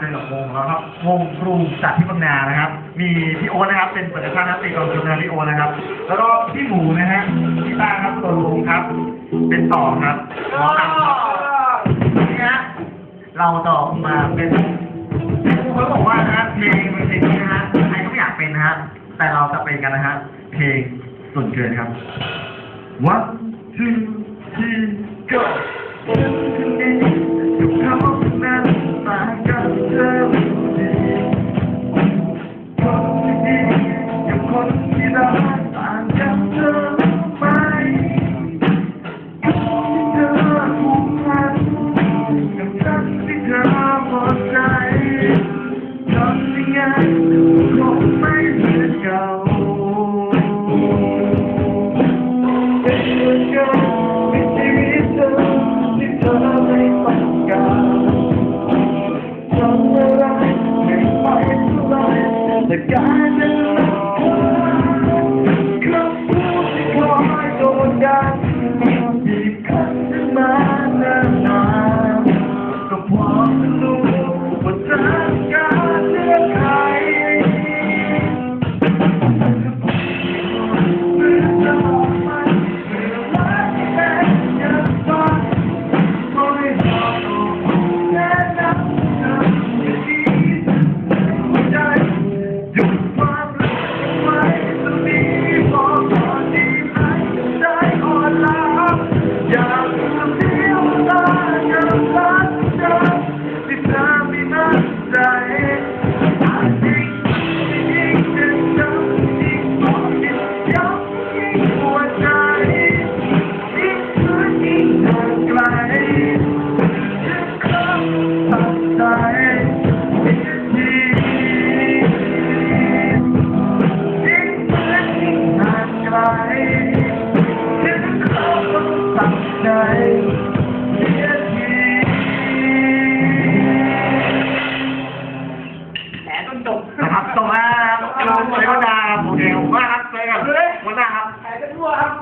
เจอกับวงของเราครับวงกรุงจากที่บางนานะครับ มีพี่โอ๊ตนะครับ เป็นเปิดท่านักตีกลองชุนนะพี่โอ๊ตนะครับ แล้วก็พี่หมูนะฮะพี่ตาครับตัวลุงครับ เป็นต่อครับหมอลำครับนี่ฮะเราต่อมาเป็นเขาบอกว่านะฮะเพลงเป็นเพลงนี้นะฮะใครก็ไม่อยากเป็นนะฮะแต่เราจะเป็นกันนะฮะเพลงส่วนเกินครับ one two three go เหมือนเก่า ดใจเสียทีแผลจนจบนะครับตรงแล้วครับลงเลยก็ดาโอเคผมว่าครับเจอกันวันหน้าครับแผลจนรั่วครับ